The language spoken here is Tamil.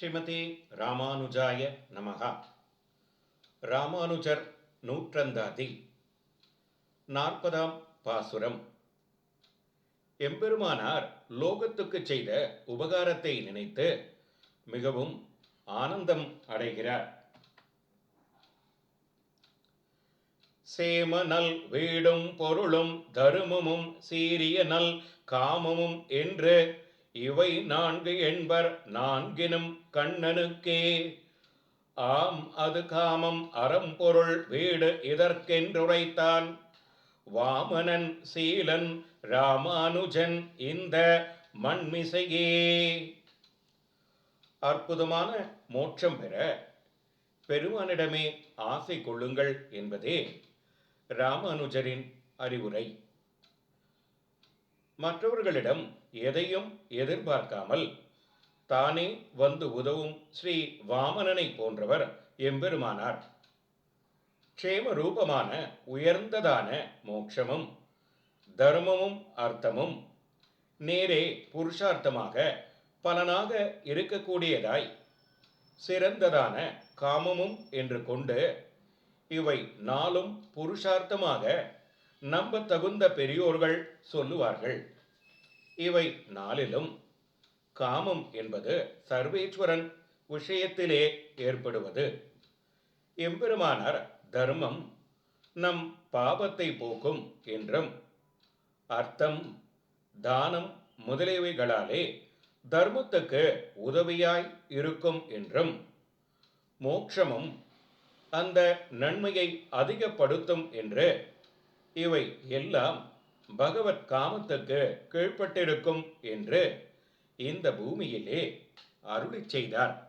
ஸ்ரீமதி ராமானுஜாய நமகா ராமானுஜர் நூற்றந்தாதி. நாற்பதாம் பாசுரம். எம்பெருமானார் லோகத்துக்கு செய்த உபகாரத்தை நினைத்து மிகவும் ஆனந்தம் அடைகிறார். சேமநல் வீடும் பொருளும் தருமமும் சீரிய நல் காமமும் என்று இவை நான்கு என்பர் நான்கினும் கண்ணனுக்கே. ஆம் அது காமம் அறம்பொருள் வீடு இதற்கென்றுரைத்தான். வாமனன் சீலன் ராமானுஜன் இந்த மண்மிசையே. அற்புதமான மோட்சம் பெற பெருமானிடமே ஆசை கொள்ளுங்கள் என்பதே ராமானுஜரின் அறிவுரை. மற்றவர்களிடம் எதையும் எதிர்பார்க்காமல் தானே வந்து உதவும் ஸ்ரீ வாமனனை போன்றவர் எம்பெருமானார். க்ஷேம ரூபமான உயர்ந்ததான மோட்சமும் தர்மமும் அர்த்தமும் நேரே புருஷார்த்தமாக பலனாக இருக்கக்கூடியதாய் சிறந்ததான காமமும் என்று கொண்டு இவை நாளும் புருஷார்த்தமாக நம்ப தகுந்த பெரியோர்கள் சொல்லுவார்கள். இவை நாளிலும் காமம் என்பது சர்வேஸ்வரன் விஷயத்திலே ஏற்படுவது. எம்பெருமானார் தர்மம் நம் பாபத்தை போக்கும் என்றும் அர்த்தம் தானம் முதலியவைகளாலே தர்மத்துக்கு உதவியாய் இருக்கும் என்றும் மோட்சமும் அந்த நன்மையை அதிகப்படுத்தும் என்று இவை எல்லாம் பகவத் காமத்துக்கு கீழ்ப்பட்டிருக்கும் என்று இந்த பூமியிலே அருளை செய்தார்.